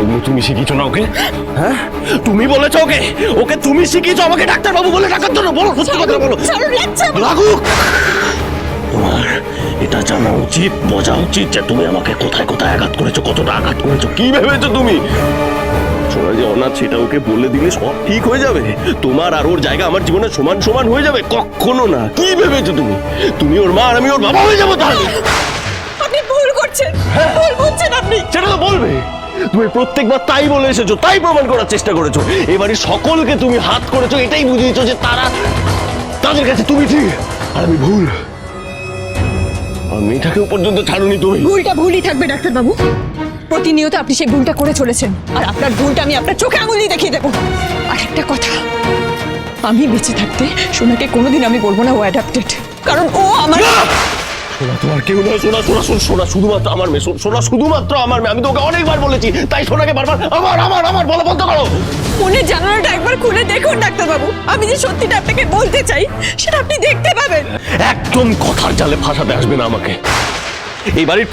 ওগুলো তুমি শিখিয়েছো না ওকে? হ্যাঁ? তুমি বলেছ ওকে? ওকে তুমি শিখিয়েছো আমাকে ডাক্তারবাবু বলে ডাকার জন্য। বলো সত্যি কথা বলো। লাগুক! তোমার এটা জানা উচিত বোঝা উচিত যে তুমি আমাকে কোথায় কোথায় আঘাত করেছ কতটা আঘাত করেছ কি ভেবেছো তুমি? সোনা যে অনাথ সেটা ওকে বলে দিলে সব ঠিক হয়ে যাবে। তোমার আর ওর জায়গা আমার জীবনে সমান সমান হয়ে যাবে কখনো না। কি ভেবেছো তুমি? তুমি ওর মা আর আমি ওর বাবা হয়ে যাব তাহলে। আপনি ভুল করছেন। ভুল বুঝছেন আপনি। সেটা তো বলবে। তুমি প্রত্যেকবার তাই বলে এসেছ তাই প্রমাণ করার চেষ্টা করেছ। এবারে সকলকে তুমি হাত করেছ এটাই বুঝিয়েছো যে তারা তাদের কাছে তুমি ঠিক আর আমি ভুল। আর মেয়েটাকেও পর্যন্ত ছাড়ুনি তুমি। ভুলটা ভুলই থাকবে ডাক্তারবাবু। প্রতিনিয়ত আপনি সেই ভুলটা করে চলেছেন আর আপনার ভুলটা আমি আপনার চোখে আঙুল দেখিয়ে দেবো। আর একটা কথা আমি বেঁচে থাকতে সোনাকে কোনোদিন আমি বলব না ও অ্যাডাপ্টেড কারণ ও আমার না! সোনা তোমার কেউ নয় সোনা সোনা সোনা সোনা শুধুমাত্র আমার মেয়ে সোনা শুধুমাত্র আমার মেয়ে। আমি তোকে অনেকবার বলেছি তাই সোনাকে বারবার আমার আমার আমার বলা বন্ধ করো মনের জানালাটা একবার খুলে দেখুন ডাক্তারবাবু। আমি যে সত্যিটা আপনাকে বলতে চাই সেটা আপনি দেখতে পাবেন। একদম কথার জালে ফাঁসাতে আসবে না আমাকে। এই বাড়ির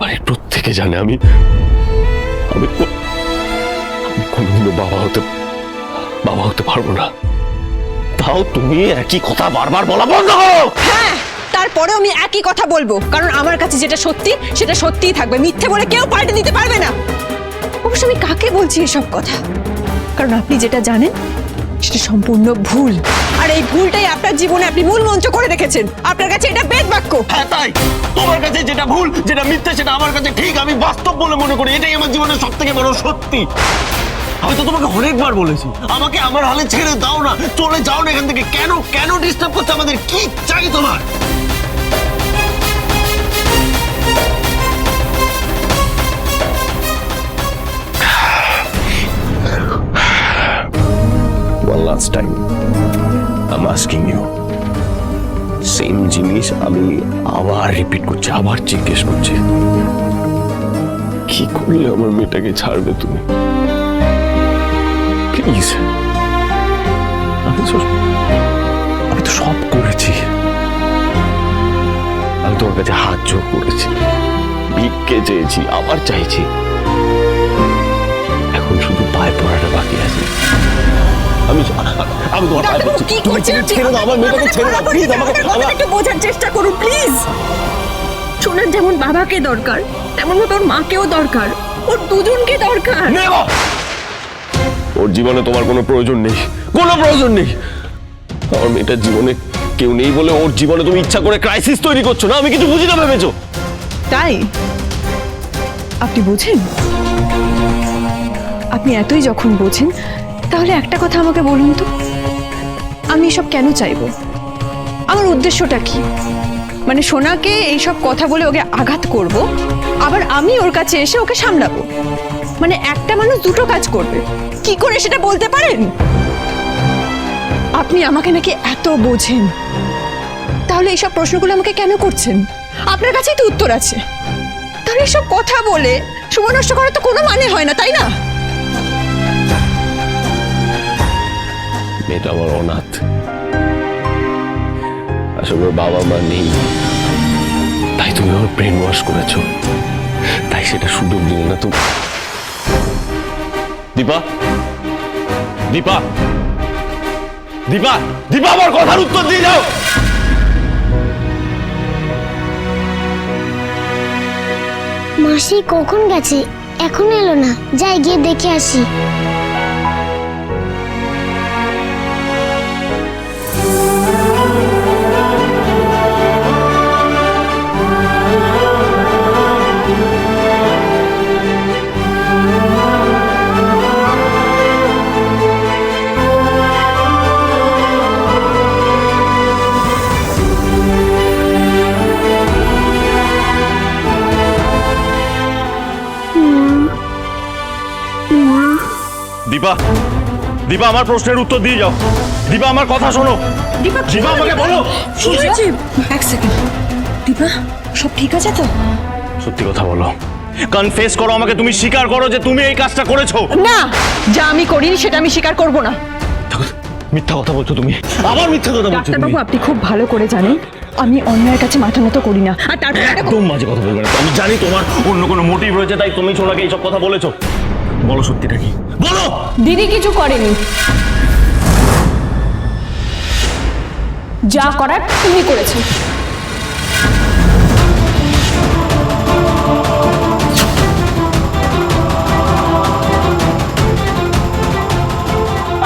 বাড়ির প্রত্যেকে জানে আমি আমি কোনোদিনও বাবা হতে বাবা হতে পারব না। তাও তুমি একই কথা বারবার বলা বন্ধ করো। হ্যাঁ তারপরেও আমি একই কথা বলব। কারণ আমার কাছে যেটা সত্যি সেটা সত্যিই থাকবে। মিথ্যে বলে কেউ পাল্টে দিতে পারবে না। অবশ্য আমি কাকে বলছি এসব কথা? কারণ আপনি যেটা জানেন সেটা সম্পূর্ণ ভুল। আর এই ভুলটাই আপনার জীবনে আপনি মূল মঞ্চ করে রেখেছেন। আপনার কাছে এটা বেদ বাক্য। হ্যাঁ তাই। তোমার কাছে যেটা ভুল যেটা মিথ্যে সেটা আমার কাছে ঠিক। আমি বাস্তব বলে মনে করি। এটাই আমার জীবনের সব থেকে বড় সত্যি। আমি তো তোমাকে অনেকবার বলেছি। আমাকে আমার হালে ছেড়ে দাও না। চলে যাও না এখান থেকে। কেন? কেন ডিস্টার্ব করছে আমাদের? কি চাই তোমার. সেম জিনিস আমি আবার রিপিট করছি, আবার জিজ্ঞেস করছি। কি করলে আমার মেয়েটাকে ছাড়বে তুমি? প্লিজ। আমি তো আমি তো সব করেছি। আমি তোমার কাছে হাত জোর করেছি। ভিক্ষে চেয়েছি আবার চাইছি। এখন শুধু পায়ে পড়াটা বাকি আছে। আমি আমি তোমার পায়ে পড়ছি। কি তুমি ছেড়ে দাও আমার মেয়েটাকে ছেড়ে দাও প্লিজ আমাকে একটু বোঝার চেষ্টা করুন প্লিজ। সোনার যেমন বাবাকে দরকার তেমন মতো ওর মাকেও দরকার। ওর দুজনকে দরকার। ওর জীবনে তোমার কোনো প্রয়োজন নেই। কোনো প্রয়োজন নেই। আমার মেয়েটার জীবনে কেউ নেই বলে ওর জীবনে তুমি ইচ্ছা করে ক্রাইসিস তৈরি করছ না? আমি কিছু বুঝি না ভেবেছো? তাই? আপনি বোঝেন? আপনি এতই যখন বোঝেন, তাহলে একটা কথা আমাকে বলুন তো। আমি এসব কেন চাইব? আমার উদ্দেশ্যটা কি? মানে সোনাকে এইসব কথা বলে ওকে আঘাত করব? আবার আমি ওর কাছে এসে ওকে সামলাবো? মানে একটা মানুষ দুটো কাজ করবে। কি করে সেটা বলতে পারেন? আপনি আমাকে নাকি এত বোঝেন। তাহলে এইসব প্রশ্নগুলো আমাকে কেন করছেন? আপনার কাছেই তো উত্তর আছে। তাহলে এসব কথা বলে সময় নষ্ট করার তো কোনো মানে হয় না, তাই না? মেয়েটা আমার অনাথ। আসলে ওর বাবা মা নেই। তাই তুমি আমার ব্রেন ওয়াশ করেছ। তাই সেটা সুযোগ দিলে না তুমি দীপা। দীপা। দীপা দীপা আমার কথার উত্তর দিয়ে যাও। মাসি কখন গেছে? এখন এলো না। যাই গিয়ে দেখে আসি। দীপা দীপা আমার প্রশ্নের উত্তর দিয়ে যাও। দীপা আমার কথা শোনো। দীপা দীপা আমাকে বলো। এক সেকেন্ড দীপা সব ঠিক আছে তো? সত্যি কথা বলো। কনফেস করো আমাকে তুমি স্বীকার করো যে তুমি এই কাজটা করেছ। না যা আমি করিনি সেটা আমি স্বীকার করব না। মিথ্যা কথা বলছো তুমি। আবার মিথ্যা কথা বলছো ডাক্তারবাবু আপনি খুব ভালো করে জানেন আমি অন্যের কাছে মাথা নত করি না। আর তারপর একদম মাঝে কথা বলবে না। আমি জানি তোমার অন্য কোনো মোটিভ রয়েছে তাই তুমি সোনাকে এইসব কথা বলেছ। বলো সত্যিটা কি? বলো! দিদি কিছু করেনি। যা করার তুমি করেছ।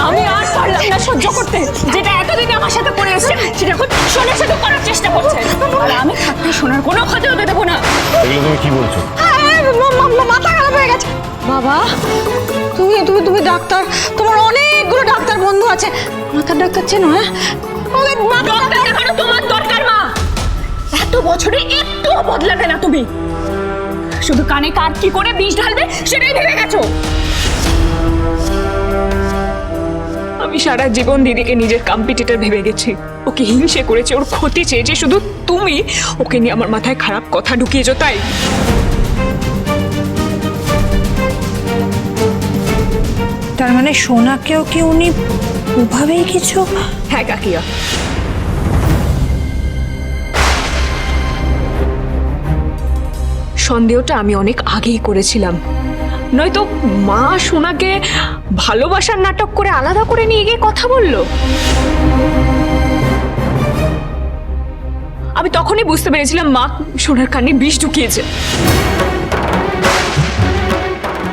আমি আর পারলাম না সহ্য করতে। যেটা এতদিন আমার সাথে করে এসেছে সেটা এখন সোনার সাথে করার চেষ্টা করছে। আর আমি থাকতে সোনার কোনো ক্ষতি হতে দেবো না। এগুলো তুমি কি বলছো? মাথা খারাপ হয়ে গেছে। বাবা, তুমি তুমি তুমি ডাক্তার, তোমার অনেকগুলো ডাক্তার বন্ধু আছে। মাথার ডাক্তার চেনো হ্যাঁ? তোমার দরকার মা। এত বছরে একটুও বদলাবে না তুমি। শুধু কানে কার কি করে বিষ ঢালবে সেটাই ভেবে গেছো? আমি সারা জীবন দিদিকে নিজের কম্পিটিটর ভেবে গেছি। ওকে হিংসে করেছে, ওর ক্ষতি চেয়েছে, শুধু তুমি ওকে নিয়ে আমার মাথায় খারাপ কথা ঢুকিয়েছো, তাই? তার মানে সোনাকেও কি উনি ওভাবেই কিছু? হ্যাঁ কাকিয়া সন্দেহটা আমি অনেক আগেই করেছিলাম। নয়তো মা সোনাকে ভালোবাসার নাটক করে আলাদা করে নিয়ে গিয়ে কথা বলল? আমি তখনই বুঝতে পেরেছিলাম মা সোনার কানে বিষ ঢুকিয়েছে।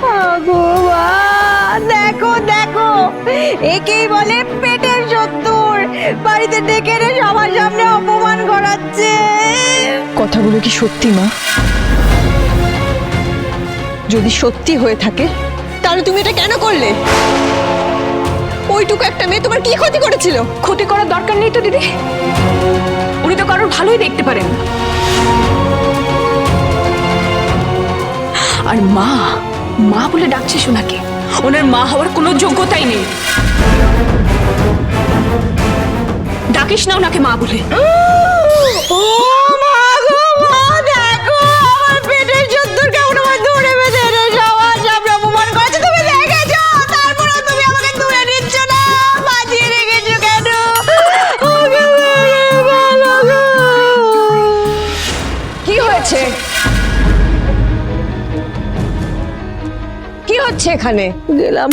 ভগবান দেখো দেখো। একেই বলে পেটের শত্রুর। বাড়িতে ডেকে এনে সবার সামনে অপমান করাচ্ছে। কথাগুলো কি সত্যি মা? যদি সত্যি হয়ে থাকে তাহলে তুমি এটা কেন করলে? ওইটুকু একটা মেয়ে তোমার কি ক্ষতি করেছিল? ক্ষতি করার দরকার নেই তো দিদি। উনি তো কারোর ভালোই দেখতে পারেন। আর মা মা বলে ডাকছে সোনাকে। ওনার মা হওয়ার কোনো যোগ্যতাই নেই। ডাকিস না ওনাকে মা বলে। ও হচ্ছে এখানে? গেলাম।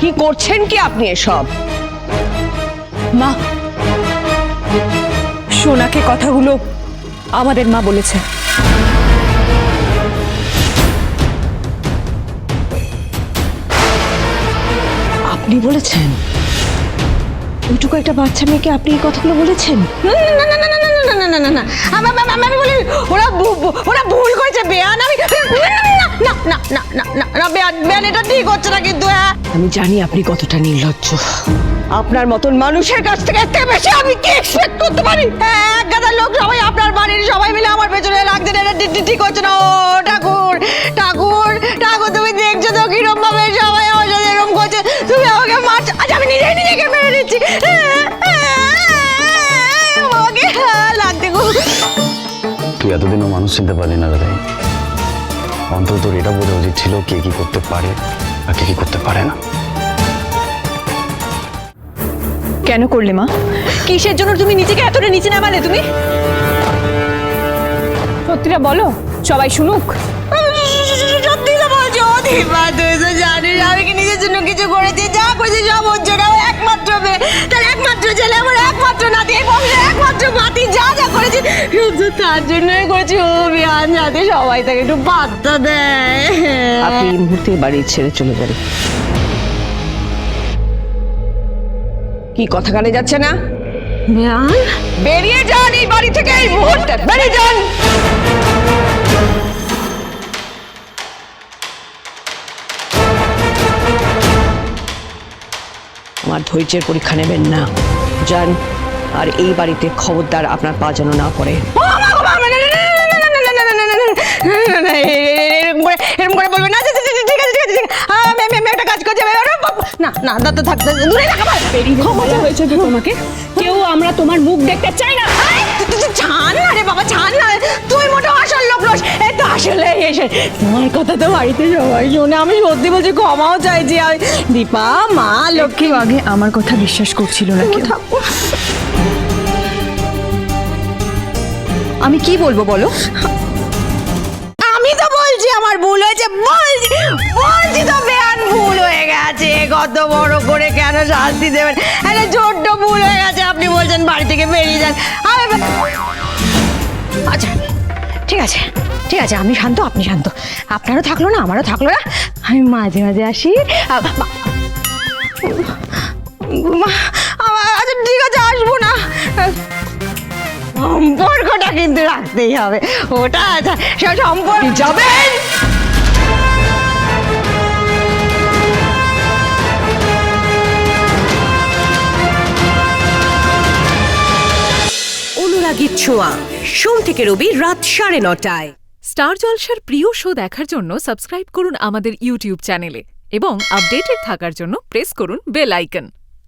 কি করছেন কি আপনি এসব? মা সোনাকে কথাগুলো আমাদের মা বলেছে। আপনি বলেছেন? ওইটুকু একটা বাচ্চা মেয়েকে আপনি এই কথাগুলো বলেছেন? না না না না না না না না না না আমার আমি বলি ওরা ওরা ভুল করেছে বেয়ান আমি আমি জানি আপনি কতটা নির্লজ্জ আপনার মতন মানুষের কাছ থেকে এত বেশি আমি কি এক্সপেক্ট করতে পারি এক গাদা লোক সবাই আপনার বাড়ির সবাই মিলে আমার পেছনে লাগছে না এটা ঠিক হচ্ছে না ও ঠাকুর ঠাকুর ঠাকুর তুমি দেখছ তো কিরম ভাবে সবাই এতদিনও মানুষ চিনতে পারলি না রে তাই অন্তত তোর এটা বোঝা উচিত ছিল কে কি করতে পারে আর কে কি করতে পারে না। কেন করলে মা? কিসের জন্য তুমি নিজেকে এতটা নিচে নামালে তুমি? সত্যিটা বলো সবাই শুনুক। সত্যি তো বলছি ও দীপা তুই তো জানিস আমি কি নিজের জন্য কিছু করেছি? যা করেছি সব একমাত্র মেয়ে। তার একমাত্র ছেলে আমার একমাত্র নাতি এই বংশের একমাত্র নাতি যা যা করেছি শুধু তার জন্যই করেছি ও বিয়ান যাতে সবাই তাকে একটু দেয়। আপনি এই মুহূর্তে বাড়ি ছেড়ে চলে যান। কি কথা কানে যাচ্ছে না? বিয়ান? বেরিয়ে যান এই বাড়ি থেকে এই মুহূর্তে বেরিয়ে যান। আমার ধৈর্যের পরীক্ষা নেবেন না। যান। আর এই বাড়িতে খবরদার আপনার পা যেন না পড়ে। এরকম করে বলবে না ঠিক আছে ঠিক আছে আমি আমি আমি একটা কাজ করছি আমি- আরে না না দাদা থাকতে দূরে থাকা ভালো। হয়েছে তো তোমাকে। কেউ আমরা তোমার মুখ দেখতে চাই না। আয়, তুই- তুই- তুই ছাড় না রে বাবা ছাড় না তুই মোটো আসল লোক রস এই তো আসলে এসে তোমার কথা তো বাড়িতে সবাই শোনে আমি সত্যি বলছি ক্ষমাও চাইছি। দীপা মা লক্ষ্মী। আগে আমার কথা বিশ্বাস করছিল না কেউ। আমি কি বলব বলো? আমি তো বলছি আমার ভুল হয়েছে। বলছি বলছি তো বেয়ান ভুল হয়ে গেছে। কত বড় করে কেন শাস্তি দেবেন? একটা ছোট্ট ভুল হয়ে গেছে, আপনি বলছেন বাড়ি থেকে বেরিয়ে যান। আচ্ছা ঠিক আছে ঠিক আছে, আমি শান্ত, আপনি শান্ত। আপনারও থাকল না, আমারও থাকল না। আমি মাঝে মাঝে আসি। আচ্ছা ঠিক আছে, আসব না। সম্পর্কটা কিন্তু রাখতেই হবে। ওটা আচ্ছা সে সম্পর্ক যাবেন? অনুরাগীর ছোঁয়া সোম থেকে রবি রাত সাড়ে নটায়। স্টার জলসার প্রিয় শো দেখার জন্য সাবস্ক্রাইব করুন আমাদের ইউটিউব চ্যানেলে এবং আপডেটেড থাকার জন্য প্রেস করুন বেল আইকন।